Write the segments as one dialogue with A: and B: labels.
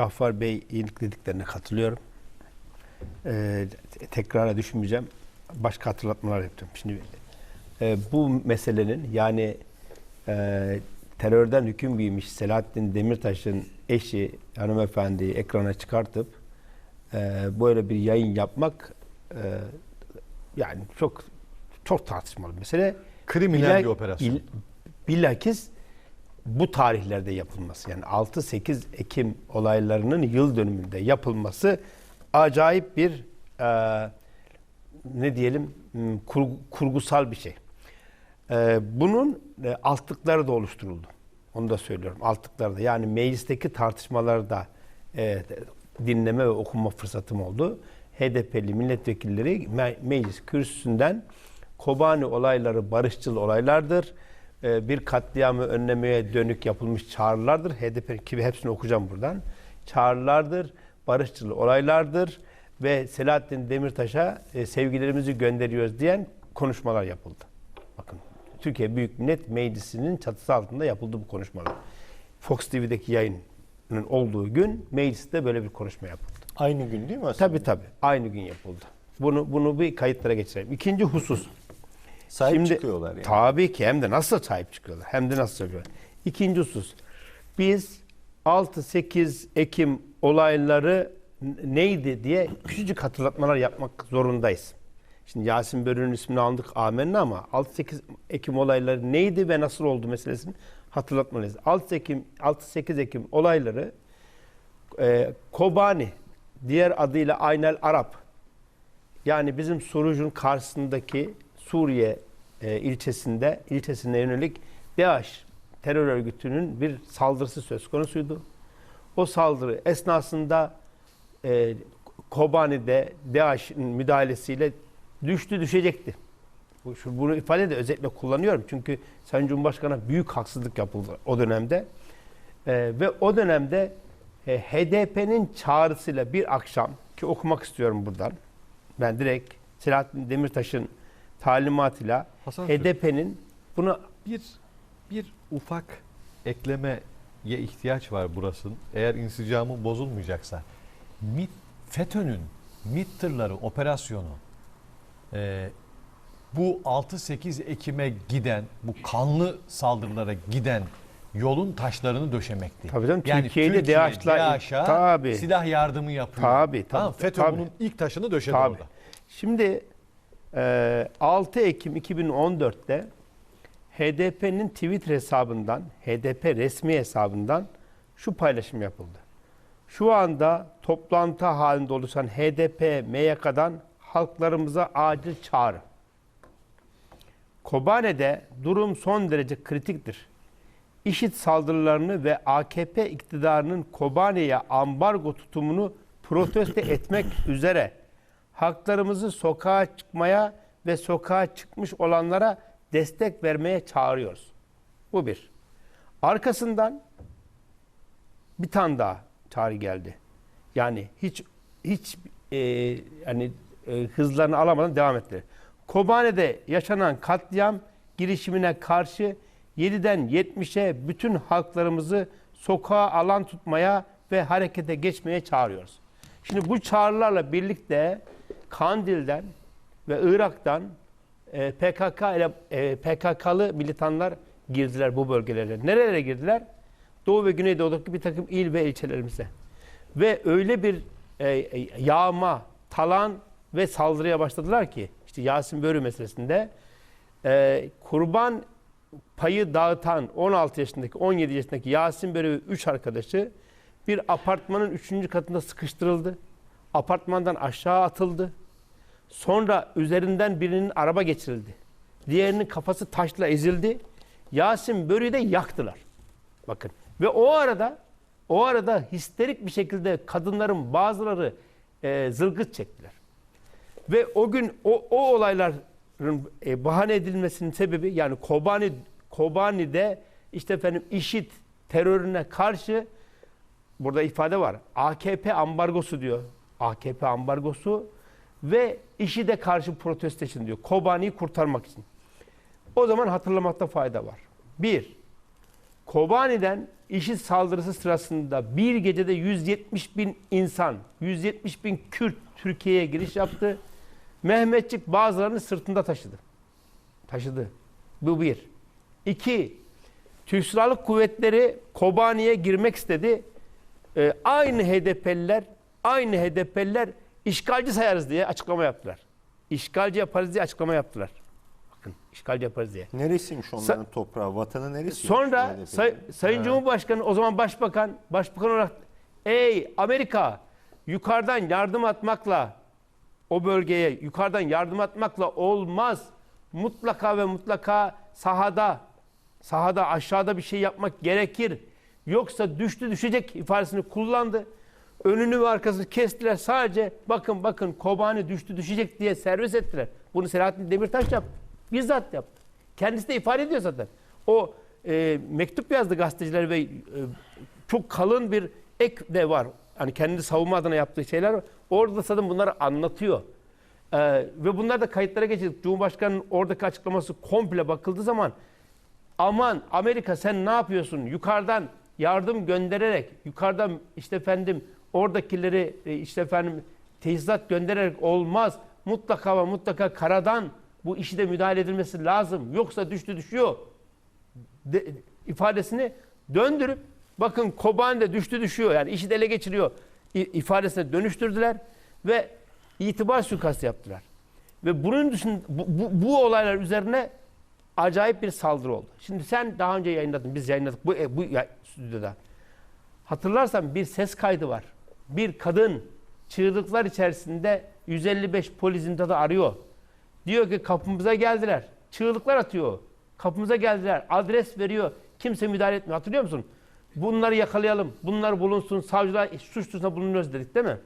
A: Gaffar Bey iyilik dediklerine katılıyorum. Ee, tekrara düşünmeyeceğim. Başka hatırlatmalar yaptım. Şimdi e, bu meselenin yani e, terörden hüküm giymiş Selahattin Demirtaş'ın eşi hanımefendiyi ekrana çıkartıp e, böyle bir yayın yapmak e, yani çok çok tartışmalı bir mesele.
B: Kriminal bir operasyon.
A: bil- bilakis bu tarihlerde yapılması yani 6-8 Ekim olaylarının yıl dönümünde yapılması acayip bir e, ne diyelim m, kur- kurgusal bir şey. E, bunun e, altlıkları da oluşturuldu. Onu da söylüyorum. Altlıkları da yani meclisteki tartışmaları da e, dinleme ve okuma fırsatım oldu. HDP'li milletvekilleri me- meclis kürsüsünden Kobani olayları barışçıl olaylardır. E, bir katliamı önlemeye dönük yapılmış çağrılardır. HDP gibi hepsini okuyacağım buradan. Çağrılardır, barışçıl olaylardır ve Selahattin Demirtaş'a e, sevgilerimizi gönderiyoruz diyen konuşmalar yapıldı. Bakın Türkiye Büyük Millet Meclisi'nin çatısı altında yapıldı bu konuşmalar. Fox TV'deki yayının olduğu gün mecliste böyle bir konuşma yapıldı.
C: Aynı gün değil mi aslında?
A: Tabii tabii aynı gün yapıldı. Bunu bunu bir kayıtlara geçirelim. İkinci husus.
C: Sahip
A: Şimdi-
C: çıkıyorlar yani.
A: Tabii ki hem de nasıl sahip çıkıyorlar. Hem de nasıl çıkıyorlar. İkinci husus. Biz 6-8 Ekim olayları neydi diye küçücük hatırlatmalar yapmak zorundayız. Şimdi Yasin Börü'nün ismini aldık amenna ama 6-8 Ekim olayları neydi ve nasıl oldu meselesini hatırlatmalıyız. 6 Ekim 6-8 Ekim olayları e, Kobani diğer adıyla Aynel Arap yani bizim Suruc'un karşısındaki Suriye e, ilçesinde ilçesine yönelik DAEŞ terör örgütünün bir saldırısı söz konusuydu. O saldırı esnasında e, Kobani'de DAEŞ'in müdahalesiyle düştü düşecekti. Bunu ifade de özetle kullanıyorum. Çünkü Sayın Cumhurbaşkanı'na büyük haksızlık yapıldı o dönemde. E, ve o dönemde e, HDP'nin çağrısıyla bir akşam ki okumak istiyorum buradan. Ben direkt Selahattin Demirtaş'ın talimatıyla
B: Hasan.
A: HDP'nin bunu
B: Bir bir ufak eklemeye ihtiyaç var burasının. Eğer insicamı bozulmayacaksa. MİT, FETÖ'nün MİT tırları operasyonu e, bu 6-8 Ekim'e giden, bu kanlı saldırılara giden yolun taşlarını döşemekti.
A: Tabii canım,
B: yani
A: Türkiye'yle
B: Türkiye
A: DAEŞ'la-
B: silah yardımı yapıyor.
A: Tabii, tabii,
B: Tamam, FETÖ
A: tabii.
B: bunun ilk taşını döşedi
A: Tabii.
B: orada.
A: Şimdi 6 Ekim 2014'te HDP'nin Twitter hesabından, HDP resmi hesabından şu paylaşım yapıldı. Şu anda toplantı halinde oluşan HDP MYK'dan halklarımıza acil çağrı. Kobane'de durum son derece kritiktir. İşit saldırılarını ve AKP iktidarının Kobane'ye ambargo tutumunu protesto etmek üzere haklarımızı sokağa çıkmaya ve sokağa çıkmış olanlara destek vermeye çağırıyoruz. Bu bir. Arkasından bir tane daha çağrı geldi. Yani hiç hiç e, yani e, hızlarını alamadan devam ettiler. Kobane'de yaşanan katliam girişimine karşı 7'den 70'e bütün halklarımızı sokağa alan tutmaya ve harekete geçmeye çağırıyoruz. Şimdi bu çağrılarla birlikte Kandil'den ve Irak'tan e, PKK ile e, PKK'lı militanlar girdiler bu bölgelere. Nerelere girdiler? Doğu ve Güneydoğu'daki bir takım il ve ilçelerimize. Ve öyle bir e, e, yağma, talan ve saldırıya başladılar ki işte Yasin Börü meselesinde e, kurban payı dağıtan 16 yaşındaki 17 yaşındaki Yasin Börü ve 3 arkadaşı bir apartmanın 3. katında sıkıştırıldı. Apartmandan aşağı atıldı. Sonra üzerinden birinin araba geçirildi. Diğerinin kafası taşla ezildi. Yasin Börü'yü de yaktılar. Bakın. Ve o arada o arada histerik bir şekilde kadınların bazıları e, zılgıt çektiler. Ve o gün o, o olayların e, bahane edilmesinin sebebi yani Kobani Kobani'de işte efendim IŞİD terörüne karşı burada ifade var. AKP ambargosu diyor. AKP ambargosu ve IŞİD'e karşı protesto için diyor. Kobani'yi kurtarmak için. O zaman hatırlamakta fayda var. Bir, Kobani'den IŞİD saldırısı sırasında bir gecede 170 bin insan, 170 bin Kürt Türkiye'ye giriş yaptı. Mehmetçik bazılarını sırtında taşıdı. Taşıdı. Bu bir. İki, Türk Silahlı Kuvvetleri Kobani'ye girmek istedi. Ee, aynı HDP'liler, aynı HDP'liler işgalci sayarız diye açıklama yaptılar. İşgalci yaparız diye açıklama yaptılar. Bakın işgalci yaparız diye.
C: Neresiymiş onların toprağı? Vatanı neresi?
A: Sonra say- Sayın Cumhurbaşkanı o zaman başbakan, başbakan olarak ey Amerika yukarıdan yardım atmakla o bölgeye yukarıdan yardım atmakla olmaz. Mutlaka ve mutlaka sahada sahada aşağıda bir şey yapmak gerekir. Yoksa düştü düşecek ifadesini kullandı. Önünü ve arkasını kestiler. Sadece bakın bakın Kobani düştü düşecek diye servis ettiler. Bunu Selahattin Demirtaş yaptı. Bizzat yaptı. Kendisi de ifade ediyor zaten. O e, mektup yazdı gazeteciler ve e, çok kalın bir ek de var. Hani kendi savunma adına yaptığı şeyler var. Orada zaten bunları anlatıyor. Ee, ve bunlar da kayıtlara geçecek. Cumhurbaşkanının oradaki açıklaması komple bakıldığı zaman aman Amerika sen ne yapıyorsun? Yukarıdan yardım göndererek, yukarıdan işte efendim oradakileri e, işte efendim tesisat göndererek olmaz. Mutlaka ve mutlaka karadan bu işi de müdahale edilmesi lazım. Yoksa düştü düşüyor de, ifadesini döndürüp bakın Kobani'de düştü düşüyor yani işi de ele geçiriyor ifadesine dönüştürdüler ve itibar suikastı yaptılar. Ve bunun dışında bu, bu, bu olaylar üzerine acayip bir saldırı oldu. Şimdi sen daha önce yayınladın, biz yayınladık bu, e, bu ya- stüdyoda. Hatırlarsan bir ses kaydı var. Bir kadın çığlıklar içerisinde 155 polis imdadı arıyor. Diyor ki kapımıza geldiler. Çığlıklar atıyor. Kapımıza geldiler. Adres veriyor. Kimse müdahale etmiyor. Hatırlıyor musun? Bunları yakalayalım. Bunlar bulunsun. Savcılar suç duyurusunda bulunuyoruz dedik değil mi?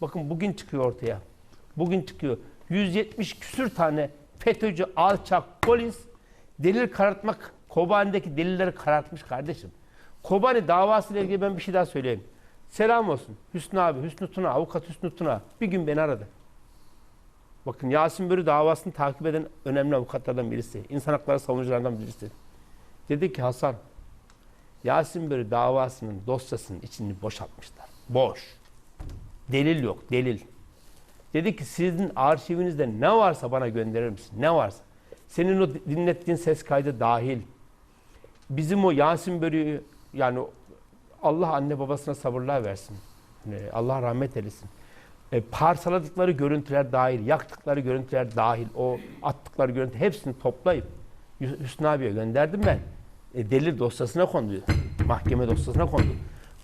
A: Bakın bugün çıkıyor ortaya. Bugün çıkıyor. 170 küsür tane FETÖ'cü alçak polis delil karartmak Kobani'deki delilleri karartmış kardeşim. Kobani davasıyla ilgili ben bir şey daha söyleyeyim. Selam olsun. Hüsnü abi, Hüsnü Tuna, avukat Hüsnü Tuna bir gün beni aradı. Bakın Yasin Börü davasını takip eden önemli avukatlardan birisi. İnsan hakları savunucularından birisi. Dedi ki Hasan, Yasin Börü davasının dosyasının içini boşaltmışlar. Boş. Delil yok, delil. Dedi ki sizin arşivinizde ne varsa bana gönderir misin? Ne varsa. Senin o dinlettiğin ses kaydı dahil. Bizim o Yasin Börü'yü yani Allah anne babasına sabırlar versin. Ee, Allah rahmet eylesin. E, parsaladıkları görüntüler dahil, yaktıkları görüntüler dahil, o attıkları görüntü hepsini toplayıp Hüs- Hüsnü abiye gönderdim ben. E, delil dosyasına kondu. Mahkeme dosyasına kondu.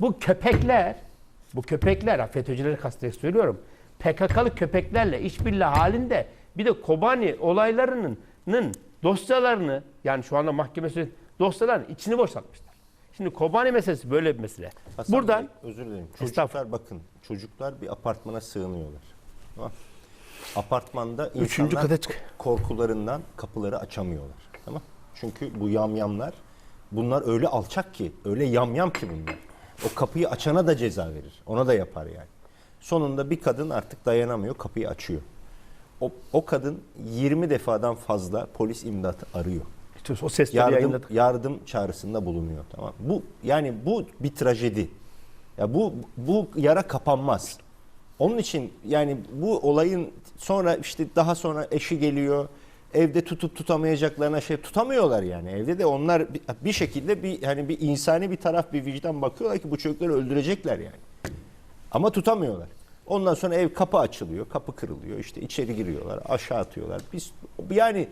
A: Bu köpekler, bu köpekler, FETÖ'cüleri kastederek söylüyorum. PKK'lı köpeklerle işbirliği halinde bir de Kobani olaylarının nın dosyalarını yani şu anda mahkeme dosyaların içini boşaltmışlar. Şimdi Kobani meselesi böyle bir mesele.
C: Hasan
A: Buradan
C: Bey, özür dilerim. Çocuklar bakın. Çocuklar bir apartmana sığınıyorlar. Tamam. Apartmanda
A: Üçüncü
C: insanlar
A: kata çık-
C: korkularından kapıları açamıyorlar. Tamam. Çünkü bu yamyamlar bunlar öyle alçak ki, öyle yamyam ki bunlar. O kapıyı açana da ceza verir. Ona da yapar yani. Sonunda bir kadın artık dayanamıyor, kapıyı açıyor. O, o kadın 20 defadan fazla polis imdatı arıyor
A: o sesleri
C: yardım
A: yayınladık.
C: yardım çağrısında bulunuyor tamam. Bu yani bu bir trajedi. Ya bu bu yara kapanmaz. Onun için yani bu olayın sonra işte daha sonra eşi geliyor. Evde tutup tutamayacaklarına şey tutamıyorlar yani. Evde de onlar bir- bir şekilde bir hani bir insani bir taraf bir vicdan bakıyorlar ki bu çocukları öldürecekler yani. Ama tutamıyorlar. Ondan sonra ev kapı açılıyor, kapı kırılıyor, işte içeri giriyorlar, aşağı atıyorlar. Biz yani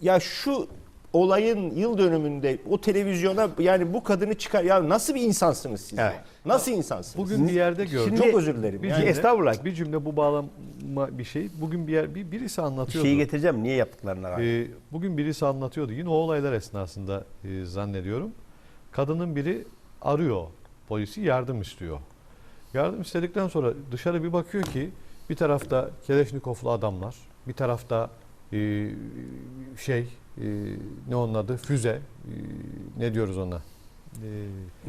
C: ya şu olayın yıl dönümünde o televizyona yani bu kadını çıkar ya nasıl bir insansınız siz?
A: Evet.
C: ya? Nasıl insansınız?
B: Bugün bir yerde gördüm.
C: Çok özür dilerim.
B: Bir
C: Yani-
B: cümle,
A: Estağfurullah.
B: Bir cümle bu bağlama bir şey. Bugün bir yer bir, birisi
A: Bir
B: anlatıyordu.
A: şeyi getireceğim. Niye yaptıklarına rağmen.
B: Ee, bugün birisi anlatıyordu. Yine o olaylar esnasında e, zannediyorum. Kadının biri arıyor polisi yardım istiyor. Yardım istedikten sonra dışarı bir bakıyor ki bir tarafta Keleşnikovlu adamlar, bir tarafta e, şey e, ne onun adı füze e, ne diyoruz ona E,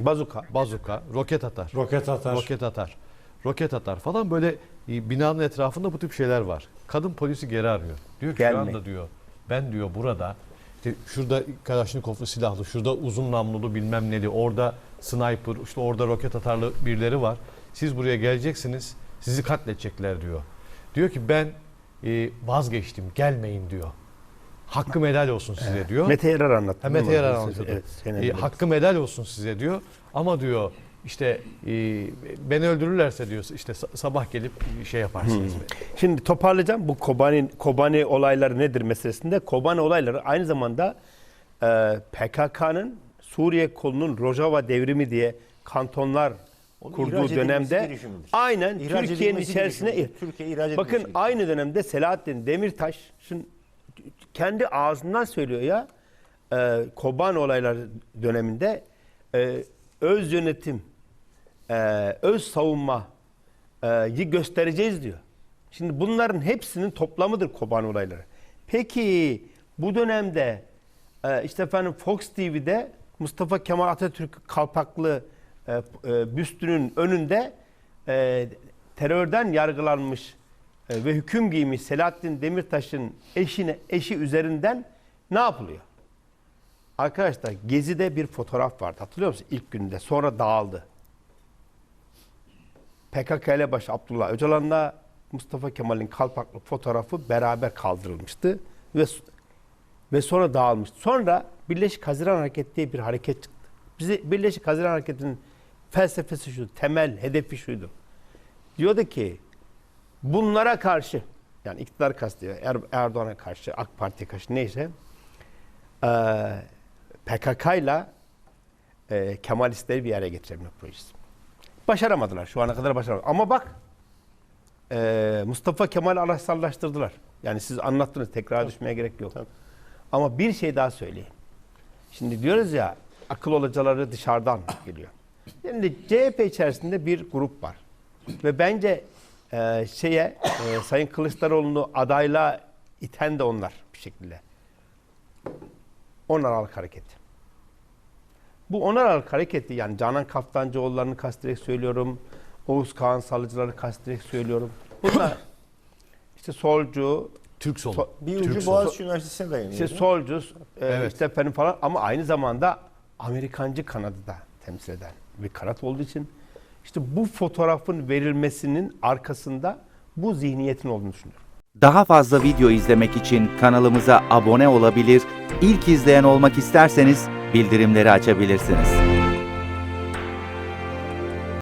A: Bazuka.
B: bazuka roket atar.
D: Roket atar.
B: Roket atar. Roket atar falan böyle e, binanın etrafında bu tip şeyler var. Kadın polisi geri arıyor. Diyor ki
A: Gelme.
B: şu anda diyor ben diyor burada işte şurada Kalaşnikovlu silahlı, şurada uzun namlulu bilmem neli, orada sniper, işte orada roket atarlı birileri var. Siz buraya geleceksiniz, sizi katledecekler diyor. Diyor ki ben e, vazgeçtim, gelmeyin diyor. Hakkım helal olsun size diyor.
A: Mete Yarar anlattı.
B: Ha, Mete? Yarar anlatıyordu.
A: Evet,
B: E,
A: seneler.
B: hakkım helal olsun size diyor. Ama diyor işte e, beni öldürürlerse diyor işte sa- sabah gelip şey yaparsınız.
A: Şimdi toparlayacağım. Bu Kobani, Kobani olayları nedir meselesinde. Kobani olayları aynı zamanda e, PKK'nın Suriye kolunun Rojava devrimi diye kantonlar
C: Onun
A: kurduğu dönemde aynen Türkiye'nin içerisine.
C: Türkiye ihraç
A: bakın aynı dönemde Selahattin Demirtaş şimdi kendi ağzından söylüyor ya e, Kobani olayları döneminde e, öz yönetim e, öz savunma e, yi göstereceğiz diyor. Şimdi bunların hepsinin toplamıdır Kobani olayları. Peki bu dönemde e, işte efendim Fox TV'de Mustafa Kemal Atatürk kalpaklı e, e, büstünün önünde e, terörden yargılanmış e, ve hüküm giymiş Selahattin Demirtaş'ın eşine eşi üzerinden ne yapılıyor? Arkadaşlar Gezi'de bir fotoğraf vardı. Hatırlıyor musun? İlk günde. Sonra dağıldı. PKK ile baş Abdullah Öcalan'la Mustafa Kemal'in kalpaklı fotoğrafı beraber kaldırılmıştı ve ve sonra dağılmıştı. Sonra Birleşik Haziran Hareketi diye bir hareket çıktı. Bizi Birleşik Haziran Hareketi'nin felsefesi şu, temel hedefi şuydu. Diyordu ki bunlara karşı yani iktidar kastediyor er, Erdoğan'a karşı, AK Parti'ye karşı neyse eee PKK ile eee, Kemalistleri bir araya getirebilme projesi. Başaramadılar. Şu ana kadar başaramadılar. Ama bak eee, Mustafa Kemal araçsallaştırdılar. Yani siz anlattınız. Tekrar düşmeye gerek yok.
C: Tabii.
A: Ama bir şey daha söyleyeyim. Şimdi diyoruz ya akıl hocaları dışarıdan geliyor. Şimdi CHP içerisinde bir grup var. Ve bence eee, şeye eee, Sayın Kılıçdaroğlu'nu adayla iten de onlar bir şekilde. 10 Aralık hareketi. Bu 10 Aralık hareketi yani Canan Kaftancıoğullarını kastederek söylüyorum. Oğuz Kağan Salıcıları kastederek söylüyorum. Bunlar işte solcu,
B: Türk solu.
A: so-
C: Bir ucu Boğaziçi Üniversitesi'ne dayanıyor.
A: işte solcu, e,
B: Evet.
A: işte efendim falan ama aynı zamanda Amerikancı kanadı da temsil eden bir kanat olduğu için işte bu fotoğrafın verilmesinin arkasında bu zihniyetin olduğunu düşünüyorum.
D: Daha fazla video izlemek için kanalımıza abone olabilir, ilk izleyen olmak isterseniz bildirimleri açabilirsiniz.